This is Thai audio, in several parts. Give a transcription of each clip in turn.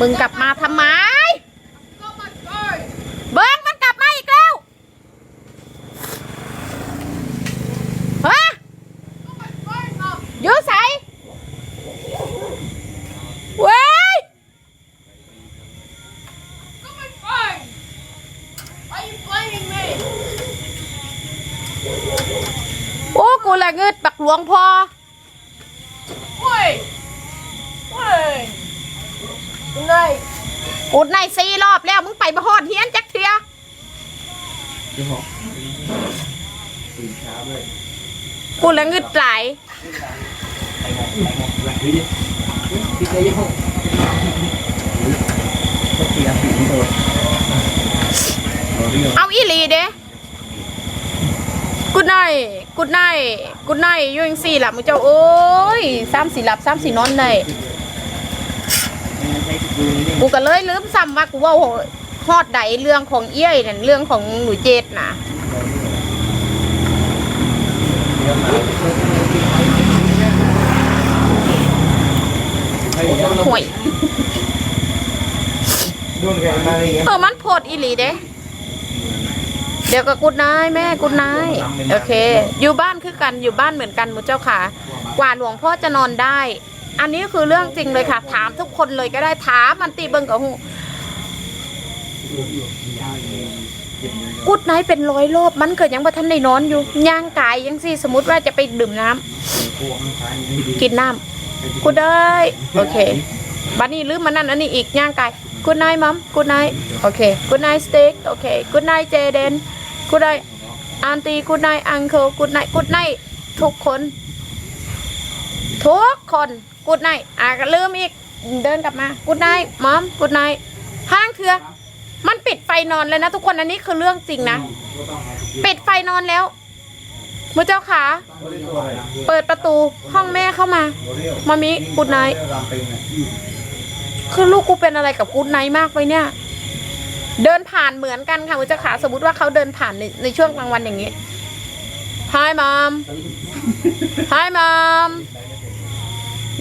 มึงกลับมาทำไม เบิ้งมันกลับมาอีกแล้วฮะอยูใส่เว้ยโอ้กูละเงิดปักหลวงพ่อ กูในสี่รอบแล้วมึงไปบ่ฮอดเฮียนจักเทียยี่ห้อตื่นเช้าด้วยกูละเงิดหลายไปมองไปมองหลังดิติดเลยยี่ห้อก็เตรียมผีโดดเราเรียกเอาอีหลีเด้กูในกูในกูในอยูจังสี่หลับมึงเจ้าโอ้ยสามสี่หลับสามสี่นอนได้ใช้ดูนี่ กูก็เลยลืมซ้ำว่ากูเว่าฮอดใดเรื่องของเอี้ยยนั่นเรื่องของหนูเจดนะเดี๋ยวมาให้เดี๋ยวห่วยดูนกันมาเลยเออมันโพดอีหลีเด้เดี๋ยวก็กุดนายแม่กุดนายโอเค อยู่บ้านคือกันอยู่บ้านเหมือนกันมุเจ้าค่ะ กว่าหลวงพ่อจะนอนได้ อันนี้คือเรื่องจริงเลยค่ะ ถามทุกคนเลยก็ได้ถามมันตีเบิงกับหูกุดไนเป็นร้อยรอบมันเกิดยังบ่ทันได้นอนอยู่ย่างกายยังสิสมมติว่าจะไปดื่มน้ำกินน้ำกุดได้โอเคบัดนี้ลืมมันนั่นอันนี้อีกย่างไก่ Good night mom Good night โอเค Good night steak โอเค Good night Jaden Good night auntie Good night uncle Good night Good night ทุกคน ทุกคน Good night อะก็ลืมอีกเดินกลับมา Good night mom Good night ห้างเถื่อมันปิดไฟนอนเลยนะทุกคนอันนี้คือเรื่องจริงนะ ปิดไฟนอนแล้วมือเจ้าขา เปิดประตูห้องแม่เข้ามามามิ Good night คือลูกกูเป็นอะไรกับกูดไนท์มากเลยเนี่ย เดินผ่านเหมือนกันค่ะคุณเจ้าขาสมมติว่าเขาเดินผ่านในในช่วงกลางวันอย่างนี้ Hi mom Hi mom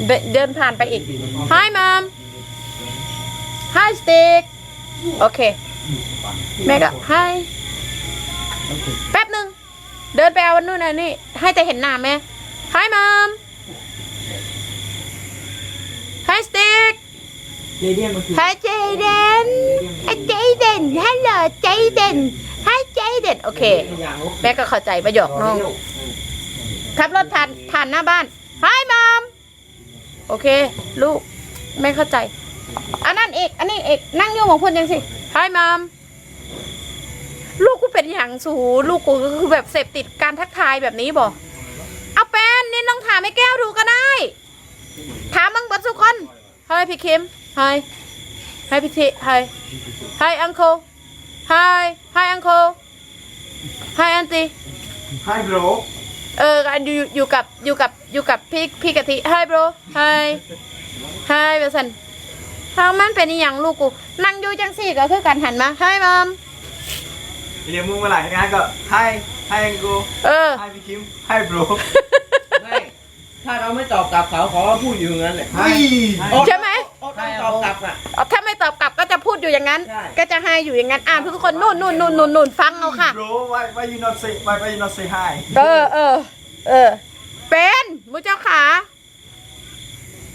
เดินเดินผ่านไปอีก Hi mom Hi stick โอเค แม่ก็ Hi แป๊บหนึ่งเดินไปเอาวันนู่นน่ะนี่ ให้แต่เห็นหน้าแม่ Hi mom Hi stick เจเดียนมันคือ Hi Jaden Hi Jaden Hello Jaden Hi Jaden โอเคอย่างลูกแม่ก็เข้าใจประโยคน้องขับรถผ่านผ่านหน้าบ้าน Hi mom โอเค ลูกไม่เข้าใจ อันนั้นเอก อันนี้เอกนั่งอยู่ของคนยังสิ Hi mom ลูกกูเป็นอย่างสูลูกกูก็คือแบบเสพติดการทักทายแบบนี้บอกเอาเป็นนี่น้องถามให้แก้วดูก็ได้ ถามมึงเบัดสุกคน Hi พี่คิม Hi Hi พี่ทิ Hi Hi uncle Hi Hi uncle Hi auntie ให้โบรเอออยู่อยู่กับอยู่กับอยู่กับพี่พี่กะทิ Hi bro Hi Hi เบสันทางมันเป็นอหย่างลูกกูนั่งอยู่จังสี่ก็คือกันหันมา Hi mom เรียกมึงเมื่อไหร่งานก็ให้ให้กูเออให้พี่คิมให้บรูไม่ถ้าเราไม่ตอบกลับเขาเขาก็พูดอยู่อย่างนั้นแหละให้ใช่ไหมถ้าตอบกลับอะเอาถ้าไม่ตอบกลับก็จะพูด อยู่อย่างนั้น ใช่ ก็จะให้อยู่อย่างนั้นอ่านทุกคนนู่นนู่นนู่นนู่นนู่นฟังเอาค่ะบรู why why you not say why why you not say hi เออเออเออ เป็นมุเจ้าขา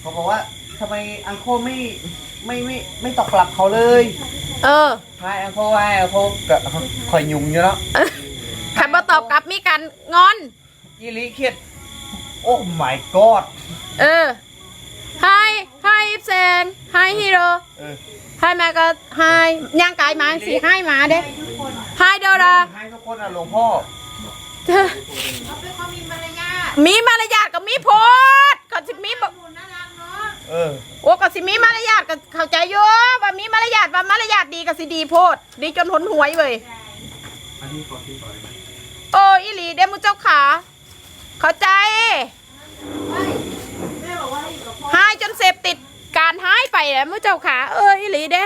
เขาบอกว่าทำไมอังโคไม่ไม่ไม่ไม่ตอบกลับเขาเลยเออใช่อังโคว่าอังโคกับคอยยุ่งอยู่แล้วคำว่าตอบกลับมีการงอน ยี่ลีเครียดโอ้ my god เออ Hi Hi อิฟเซง Hi Hero เออ Hi แม่ก็ Hi ย่างกายมาสี Hi มาเด้ Hi โดราให้ทุกคนอะหลวงพ่อมีมารยาทกับมีโพดก็สิมีบ่เออ โอ้ก็สิมีมารยาทก็เข้าใจอยู่ว่ามีมารยาทว่ามารยาทดีก็สิดีโพดดีจนหนหวยเว้ยโอ้อีหลีเด้มุเจ้าขาเข้าใจหายจ นเสพติดการหายไปแล้วมุเจ้าขาเอออีหลีเด้